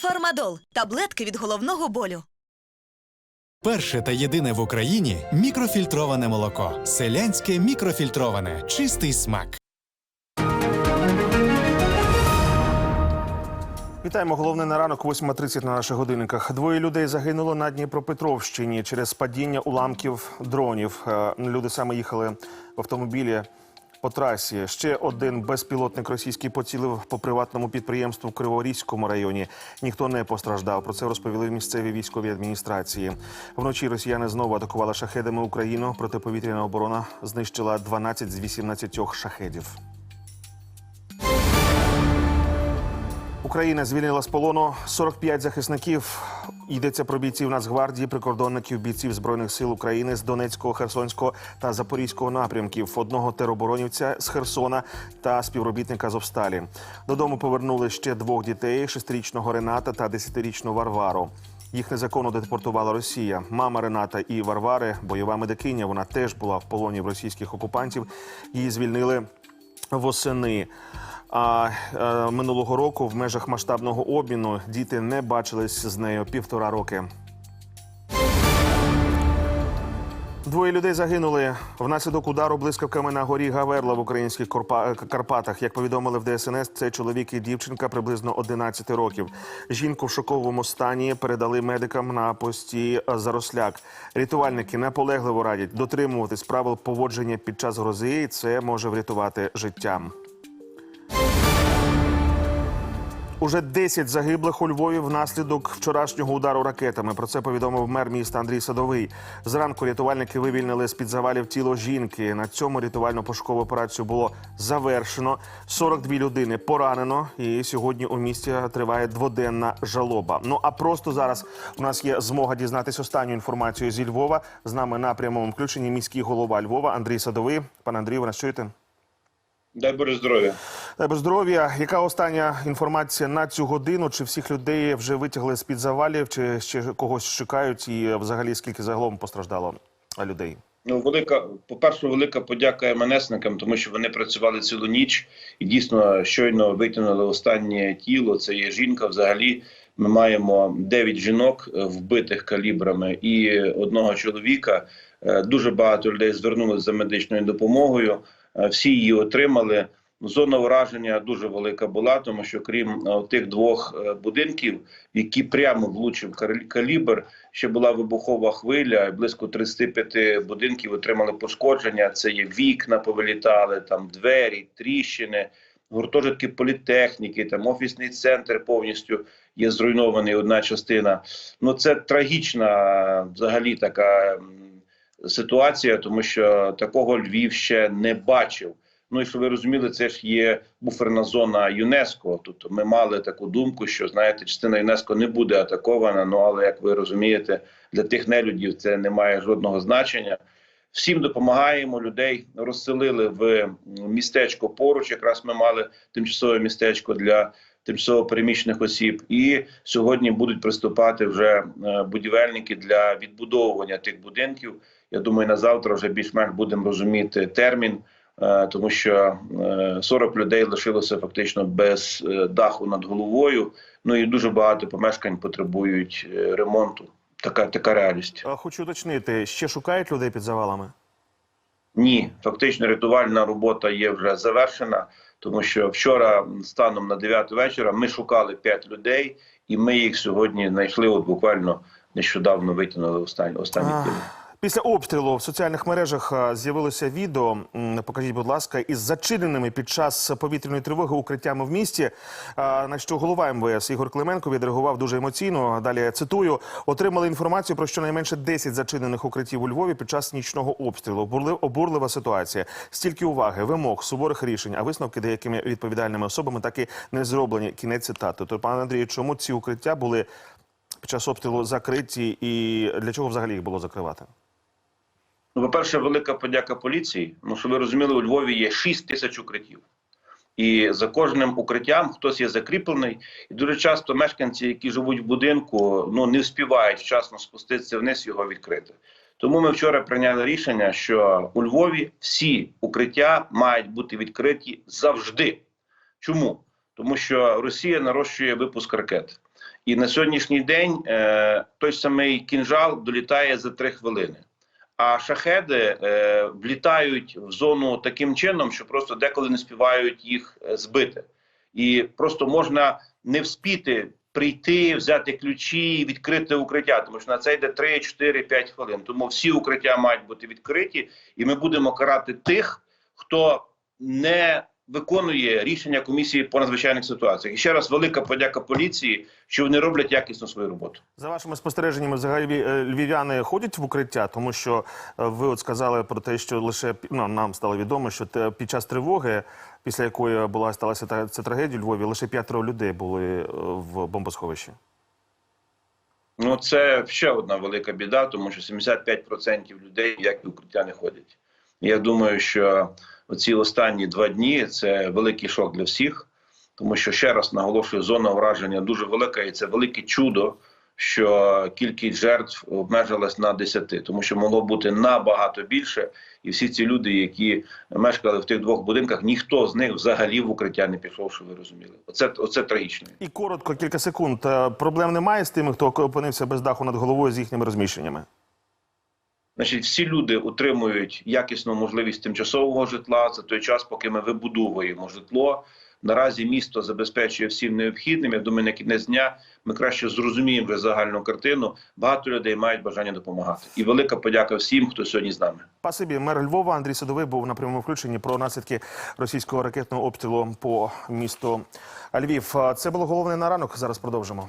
Фармадол таблетки від головного болю. Перше та єдине в Україні мікрофільтроване молоко. Селянське мікрофільтроване. Чистий смак. Вітаємо. Головне на ранок, 8.30 на наших годинниках. Двоє людей загинуло на Дніпропетровщині через падіння уламків дронів. Е, Люди саме їхали в автомобілі по трасі. Ще один безпілотник російський поцілив по приватному підприємству в Криворізькому районі. Ніхто не постраждав. Про це розповіли місцеві військові адміністрації. Вночі росіяни знову атакували шахедами Україну. Протиповітряна оборона знищила 12 з 18 шахедів. Україна звільнила з полону 45 захисників. Йдеться про бійців Нацгвардії, прикордонників, бійців збройних сил України з Донецького, Херсонського та Запорізького напрямків, одного тероборонівця з Херсона та співробітника з Овсталі. Додому повернули ще двох дітей: шестирічного Рената та десятирічну Варвару. Їх незаконно депортувала Росія. Мама Рената і Варвари, бойова медикиня. Вона теж була в полоні в російських окупантів. Її звільнили восени. А е, минулого року в межах масштабного обміну діти не бачились з нею півтора роки. Двоє людей загинули внаслідок удару блискавками на горі Гаверла в українських Карпатах. Як повідомили в ДСНС, це чоловік і дівчинка приблизно 11 років. Жінку в шоковому стані передали медикам на пості Заросляк. Рятувальники наполегливо радять дотримуватись правил поводження під час грози. і Це може врятувати життя. Уже 10 загиблих у Львові внаслідок вчорашнього удару ракетами. Про це повідомив мер міста Андрій Садовий. Зранку рятувальники вивільнили з під завалів тіло жінки. На цьому рятувально-пошукову операцію було завершено. 42 людини поранено. І сьогодні у місті триває дводенна жалоба. Ну а просто зараз у нас є змога дізнатись останню інформацію зі Львова. З нами на прямому включенні міський голова Львова Андрій Садовий. Пане Андрію, ви нас чуєте? Дай Боже здоров'я. Дай Боже здоров'я. Яка остання інформація на цю годину? Чи всіх людей вже витягли з під завалів, чи ще когось шукають? І взагалі скільки загалом постраждало людей? Ну, велика, по-перше, велика подяка МНСникам, тому що вони працювали цілу ніч і дійсно щойно витягнули останнє тіло. Це є жінка. Взагалі, ми маємо 9 жінок е, вбитих калібрами і одного чоловіка. Е, Дуже багато людей звернулися за медичною допомогою. Е, Всі її отримали. Зона враження дуже велика була, тому що крім е, тих двох е, будинків, які прямо влучив калібр, ще була вибухова хвиля. Близько 35 будинків отримали пошкодження. Це є вікна, повилітали, там двері, тріщини, гуртожитки політехніки, там офісний центр повністю є зруйнований. Одна частина. Ну це трагічна взагалі така ситуація, тому що такого Львів ще не бачив. Ну і щоб ви розуміли, це ж є буферна зона ЮНЕСКО. Тобто ми мали таку думку, що знаєте, частина ЮНЕСКО не буде атакована. Ну але як ви розумієте, для тих нелюдів це не має жодного значення. Всім допомагаємо. Людей розселили в містечко поруч. Якраз ми мали тимчасове містечко для тимчасово переміщених осіб. І сьогодні будуть приступати вже е, будівельники для відбудовування тих будинків. Я думаю, на завтра вже більш-менш будемо розуміти термін. Е, тому що е, 40 людей лишилося фактично без е, даху над головою. Ну і дуже багато помешкань потребують е, ремонту. Така така реальність. Хочу уточнити, ще шукають людей під завалами? Ні, фактично рятувальна робота є вже завершена, тому що вчора, станом на 9 вечора, ми шукали 5 людей, і ми їх сьогодні знайшли. От буквально нещодавно витягнули останні останні. Після обстрілу в соціальних мережах з'явилося відео. Покажіть, будь ласка, із зачиненими під час повітряної тривоги укриттями в місті. На що голова МВС Ігор Клименко відреагував дуже емоційно. Далі я цитую: отримали інформацію про щонайменше 10 зачинених укриттів у Львові під час нічного обстрілу. Обурлив- Обурлива ситуація. Стільки уваги, вимог, суворих рішень, а висновки деякими відповідальними особами так і не зроблені. Кінець цитати. То, пане Андрію, чому ці укриття були під час обстрілу закриті, і для чого взагалі їх було закривати? Ну, по-перше, велика подяка поліції. Ну, щоб ви розуміли, у Львові є 6 тисяч укриттів. І за кожним укриттям хтось є закріплений. І дуже часто мешканці, які живуть в будинку, ну не вспівають вчасно спуститися вниз його відкрити. Тому ми вчора прийняли рішення, що у Львові всі укриття мають бути відкриті завжди. Чому? тому що Росія нарощує випуск ракет. І на сьогоднішній день е, той самий кінжал долітає за три хвилини. А шахеди е, влітають в зону таким чином, що просто деколи не співають їх е, збити. І просто можна не вспіти прийти, взяти ключі, відкрити укриття, тому що на це йде 3, 4, 5 хвилин. Тому всі укриття мають бути відкриті, і ми будемо карати тих, хто не виконує рішення комісії по надзвичайних ситуаціях. І ще раз велика подяка поліції, що вони роблять якісно свою роботу. За вашими спостереженнями, взагалі е, львів'яни ходять в укриття, тому що е, ви от сказали про те, що лише ну, нам стало відомо, що під час тривоги, після якої була сталася та ця трагедія у Львові, лише п'ятеро людей були е, в бомбосховищі. Ну це ще одна велика біда, тому що 75% людей як в укриття не ходять. Я думаю, що оці останні два дні це великий шок для всіх, тому що ще раз наголошую, зона враження дуже велика, і це велике чудо, що кількість жертв обмежилась на 10, тому що могло бути набагато більше. І всі ці люди, які мешкали в тих двох будинках, ніхто з них взагалі в укриття не пішов, що ви розуміли. Оце оце трагічно. І коротко, кілька секунд. Е, Проблем немає з тими, хто опинився без даху над головою з їхніми розміщеннями. Значить, всі люди отримують якісну можливість тимчасового житла за той час, поки ми вибудовуємо житло. Наразі місто забезпечує всім необхідним. Я думаю, на кінець дня ми краще зрозуміємо загальну картину. Багато людей мають бажання допомагати. І велика подяка всім, хто сьогодні з нами. Спасибі, мер Львова Андрій Садовий був на прямому включенні про наслідки російського ракетного обстрілу по місту Львів. Це було головне на ранок. Зараз продовжимо.